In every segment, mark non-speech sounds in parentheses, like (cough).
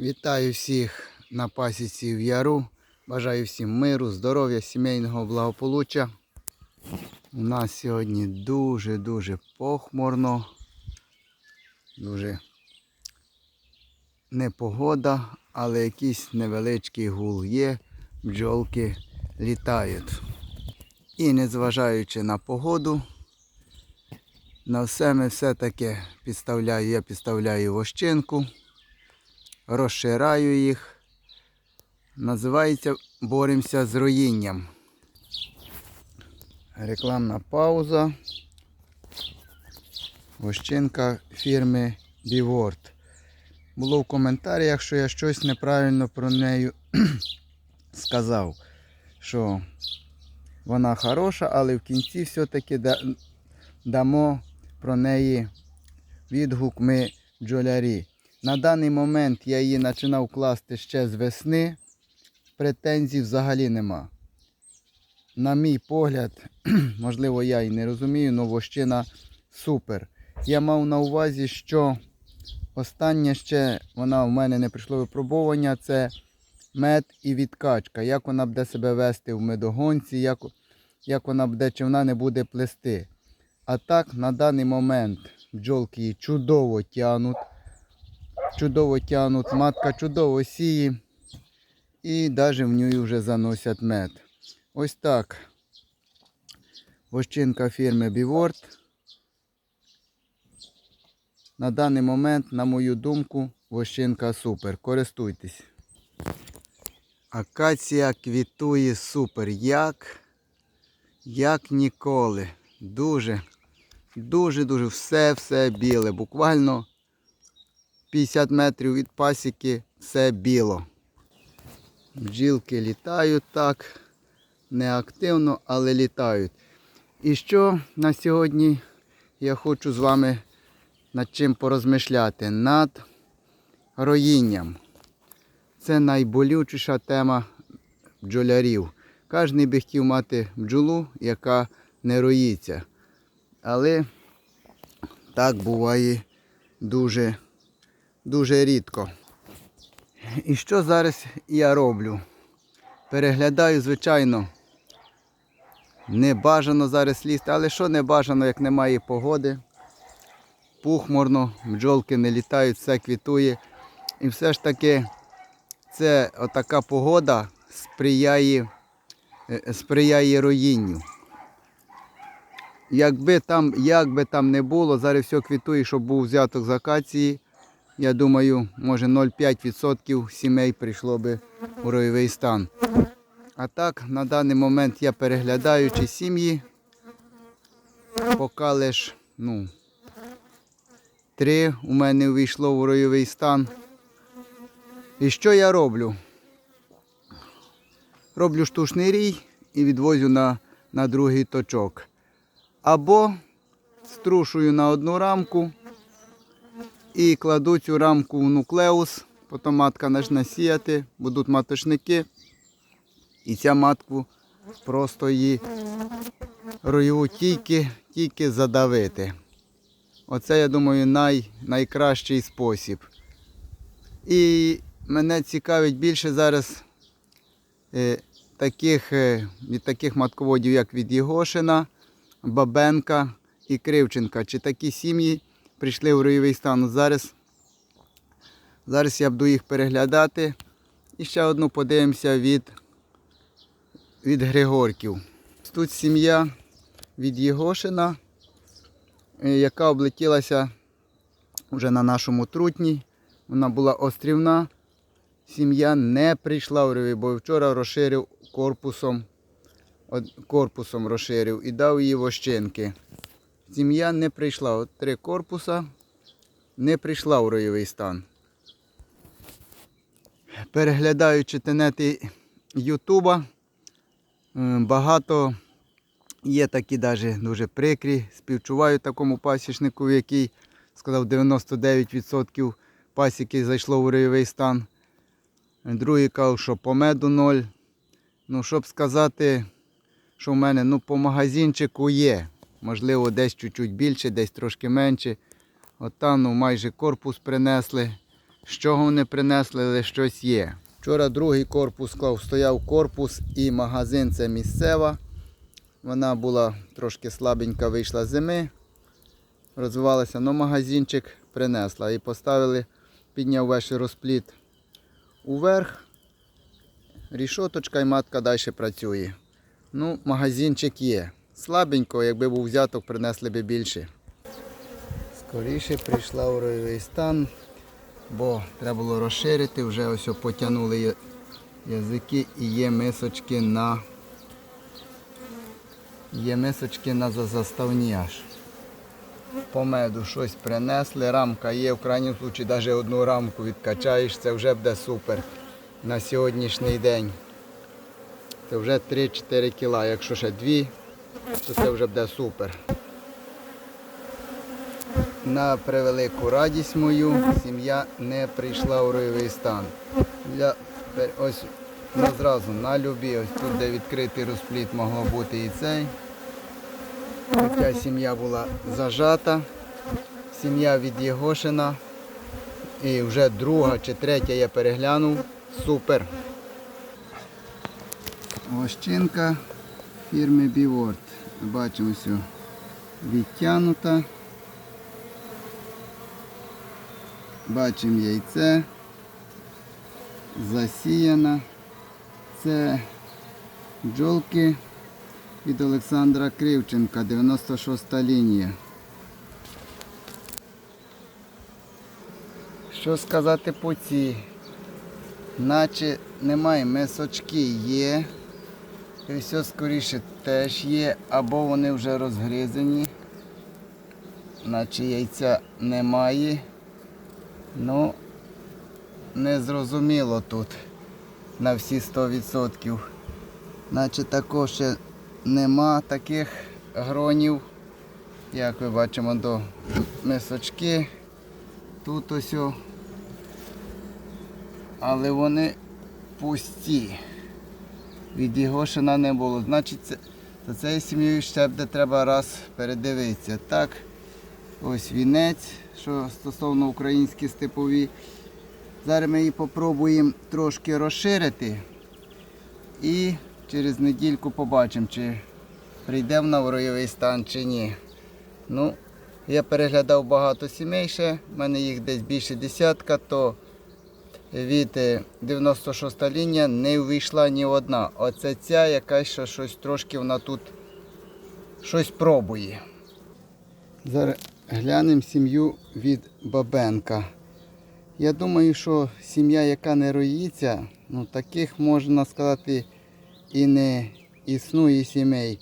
Вітаю всіх на пасіці в Яру. Бажаю всім миру, здоров'я, сімейного благополуччя. У нас сьогодні дуже-дуже похмурно. Дуже непогода, але якийсь невеличкий гул є. Бджолки літають. І незважаючи на погоду, на все ми все-таки підставляю, я підставляю вощинку розшираю їх. Називається Боремося з роїнням. Рекламна пауза. Вощинка фірми Біворд. Було в коментарях, що я щось неправильно про неї (clears throat) сказав, що вона хороша, але в кінці все-таки дамо про неї відгук ми бджолярі. На даний момент я її починав класти ще з весни. Претензій взагалі нема. На мій погляд, (clears throat) можливо, я і не розумію, але вощина супер. Я мав на увазі, що останнє ще вона в мене не прийшло випробування, це мед і відкачка. Як вона буде себе вести в медогонці, як, як вона буде, чи вона не буде плести. А так, на даний момент бджолки її чудово тягнуть чудово тягнуть, матка чудово сіє і навіть в ній вже заносять мед. Ось так. Вощинка фірми Біворд. На даний момент, на мою думку, вощинка супер. Користуйтесь. Акація квітує супер. Як, як ніколи. Дуже, дуже-дуже все-все біле. Буквально 50 метрів від пасіки все біло. Бджілки літають так, неактивно, але літають. І що на сьогодні я хочу з вами над чим порозмишляти? Над роїнням. Це найболючіша тема бджолярів. Кожен би хотів мати бджолу, яка не роїться. Але так буває дуже дуже рідко. І що зараз я роблю? Переглядаю, звичайно, не бажано зараз лізти, але що не бажано, як немає погоди. Пухмурно, бджолки не літають, все квітує. І все ж таки це отака погода сприяє, е, сприяє роїнню. Якби там, як би там не було, зараз все квітує, щоб був взяток з акації. Я думаю, може 0,5% сімей прийшло би у ройовий стан. А так, на даний момент я переглядаючи сім'ї, поки лиш, ну, три у мене увійшло в ройовий стан. І що я роблю? Роблю штучний рій і відвозю на, на другий точок. Або струшую на одну рамку і кладу цю рамку в нуклеус, потім матка почне сіяти, будуть маточники. І ця матку просто її ройову тільки, тільки задавити. Оце, я думаю, най, найкращий спосіб. І мене цікавить більше зараз е, таких, е, від таких матководів, як від Єгошина, Бабенка і Кривченка. Чи такі сім'ї прийшли в ройовий стан. Зараз, зараз я буду їх переглядати. І ще одну подивимося від, від Григорків. Тут сім'я від Єгошина, е, яка облетілася вже на нашому трутні. Вона була острівна. Сім'я не прийшла в ройовий, бо вчора розширив корпусом, корпусом розширив і дав їй вощинки. Сім'я не прийшла. От три корпуса не прийшла у ройовий стан. Переглядаючи тенети Ютуба, е, багато є такі даже дуже прикрі. Співчуваю такому пасічнику, який сказав 99% пасіки зайшло в ройовий стан. Другий казав, що по меду ноль. Ну, щоб сказати, що в мене ну, по магазинчику є. Можливо, десь чуть-чуть більше, десь трошки менше. От там ну, майже корпус принесли. з чого вони принесли, але щось є. Вчора другий корпус клав, стояв корпус і магазин це місцева. Вона була трошки слабенька, вийшла зими, розвивалася, але магазинчик принесла і поставили, підняв весь розпліт уверх. Рішоточка і матка далі працює. Ну, магазинчик є. Слабенько, якби був взяток, принесли б більше. Скоріше прийшла уройовий стан, бо треба було розширити, вже ось потягнули язики і є мисочки на є мисочки на за- заставні аж. По меду щось принесли, рамка є, в крайньому випадку навіть одну рамку відкачаєш, це вже буде супер на сьогоднішній день. Це вже 3-4 кіла, якщо ще 2, то це вже буде супер. На превелику радість мою сім'я не прийшла у ройовий стан. Я ось ну, зразу на любі, ось тут, де відкритий розпліт могло бути і цей. Хоча сім'я була зажата, сім'я від Єгошина. І вже друга чи третя я переглянув. Супер. Гощинка фірми Біворд. Бачимо все відтягнута. Бачимо яйце. Засіяна. Це бджолки від Олександра Кривченка, 96 лінія. Що сказати по цій? Наче немає, мисочки є. І все скоріше теж є, або вони вже розгризані, наче яйця немає. Ну, не зрозуміло тут на всі 100%. Наче також ще нема таких гронів. Як ви бачимо, до мисочки. Тут ось. Але вони пусті. Від Єгошина не було. Значить, за цією сім'єю ще буде треба раз передивитися. Так, ось вінець, що стосовно українські степові. Зараз ми її попробуємо трошки розширити і через недільку побачимо, чи прийде вона в стан чи ні. Ну, я переглядав багато сімей ще, в мене їх десь більше десятка, то від е, 96 лінія не вийшла ні одна. Оце ця якась що щось трошки вона тут щось пробує. Зараз глянемо сім'ю від Бабенка. Я думаю, що сім'я, яка не роїться, ну таких можна сказати і не існує сімей.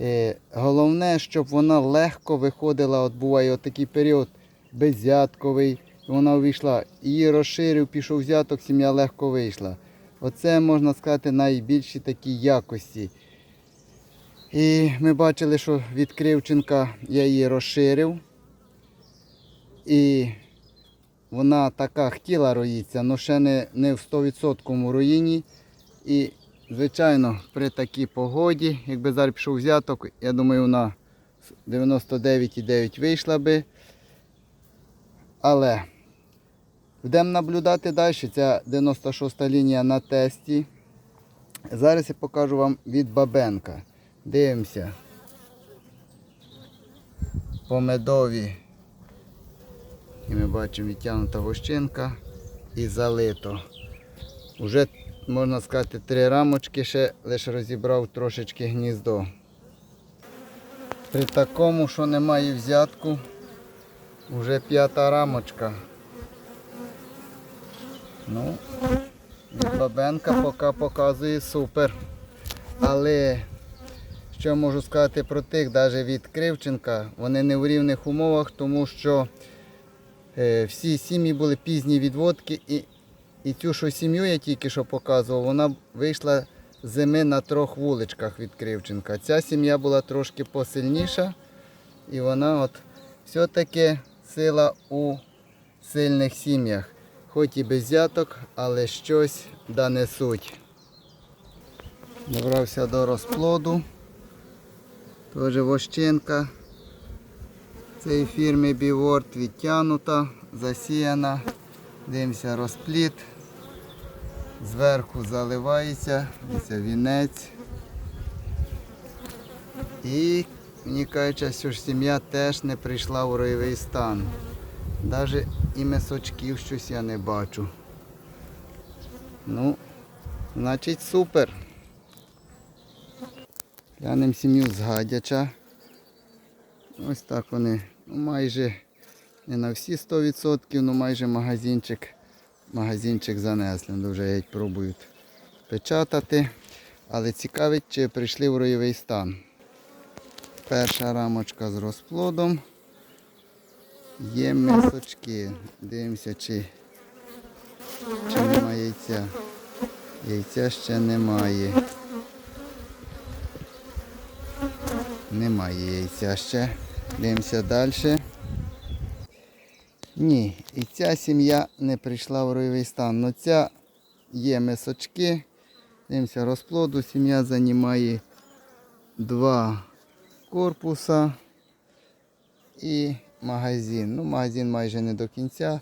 Е, головне, щоб вона легко виходила, от буває от такий період беззятковий, і вона увійшла. Її розширив, пішов взяток, сім'я легко вийшла. Оце можна сказати найбільші такі якості. І ми бачили, що від Кривченка я її розширив. І вона така хотіла роїться, але ще не, не в 100% руїні. І, звичайно, при такій погоді, якби зараз пішов взяток, я думаю, вона 99,9 вийшла би. Але будемо наблюдати далі. Ця 96-та лінія на тесті. Зараз я покажу вам від Бабенка. Дивимося. По медові. І ми бачимо відтягнута гощинка і залито. Уже, можна сказати, три рамочки ще лише розібрав трошечки гніздо. При такому, що немає взятку, вже п'ята рамочка. Ну, Бабенка поки показує супер. Але що можу сказати про тих, навіть від Кривченка, вони не в рівних умовах, тому що Е, всі сім'ї були пізні відводки, і, і цю що сім'ю я тільки що показував, вона вийшла зими на трьох вуличках від Кривченка. Ця сім'я була трошки посильніша, і вона от все-таки сила у сильних сім'ях. Хоч і без взяток, але щось да несуть. Добрався до розплоду. Теж вощинка цієї фірми Біворд відтягнута, засіяна. Дивимося розпліт. Зверху заливається, це вінець. І мені кажуть, що сім'я теж не прийшла у ройовий стан. Навіть і месочків щось я не бачу. Ну, значить супер. Глянемо сім'ю з гадяча. Ось так вони ну, майже не на всі 100%, ну майже магазинчик, магазинчик занесли. Вже геть пробують печатати. Але цікавить, чи прийшли в ройовий стан. Перша рамочка з розплодом. Є мисочки. Дивимося, чи, чи немає яйця. Яйця ще немає. Немає яйця ще. Дивимося далі. Ні, і ця сім'я не прийшла в ройовий стан. Но ця є мисочки. Дивимося розплоду. Сім'я займає два корпуса і магазин. Ну, магазин майже не до кінця.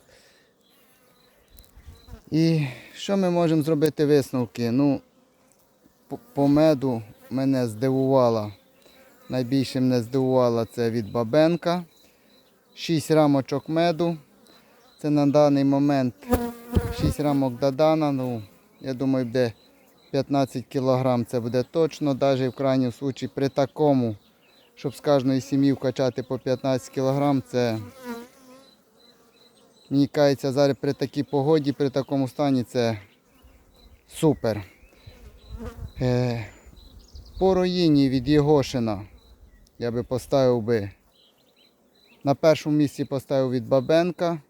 І що ми можемо зробити висновки? Ну, по- меду мене здивувала. Найбільше мене здивувала це від Бабенка. 6 рамочок меду. Це на даний момент 6 рамок Дадана. Ну, я думаю, буде 15 кг це буде точно. Навіть в крайньому случаї при такому, щоб з кожної сім'ї вкачати по 15 кг, це мені кажеться, зараз при такій погоді, при такому стані це супер. Е, по роїні від Єгошина я би поставив би на першому місці поставив від Бабенка.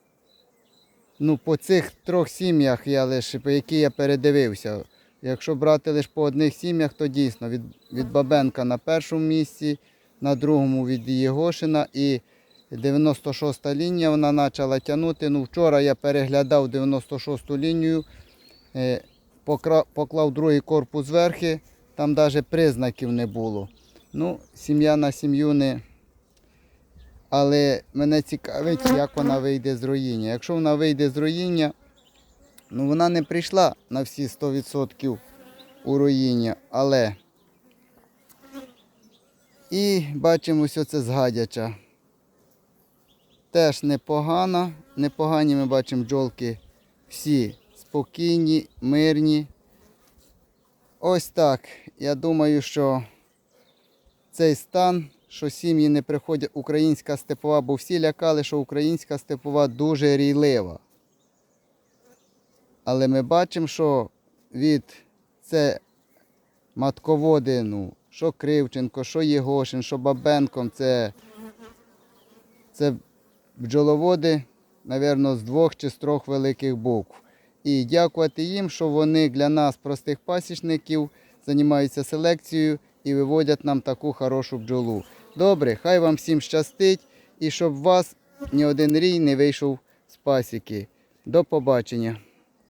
Ну, по цих трьох сім'ях я лише, по які я передивився. Якщо брати лише по одних сім'ях, то дійсно від, від Бабенка на першому місці, на другому від Єгошина і 96-та лінія вона почала тягнути. Ну, вчора я переглядав 96-ту лінію, е, поклав другий корпус зверхи, там навіть признаків не було. Ну, сім'я на сім'ю не. Але мене цікавить, як вона вийде з руїння. Якщо вона вийде з руїння, ну вона не прийшла на всі 100% у руїння, але і бачимо, ось це згадяча. Теж непогана. Непогані ми бачимо бджолки всі спокійні, мирні. Ось так. Я думаю, що цей стан, що сім'ї не приходять українська степова, бо всі лякали, що українська степова дуже рійлива. Але ми бачимо, що від це матководи, ну, що Кривченко, що Єгошин, що Бабенко, це, це бджоловоди, мабуть, з двох чи з трьох великих букв. І дякувати їм, що вони для нас, простих пасічників, займаються селекцією і виводять нам таку хорошу бджолу. Добре, хай вам всім щастить і щоб вас ні один рій не вийшов з пасіки. До побачення.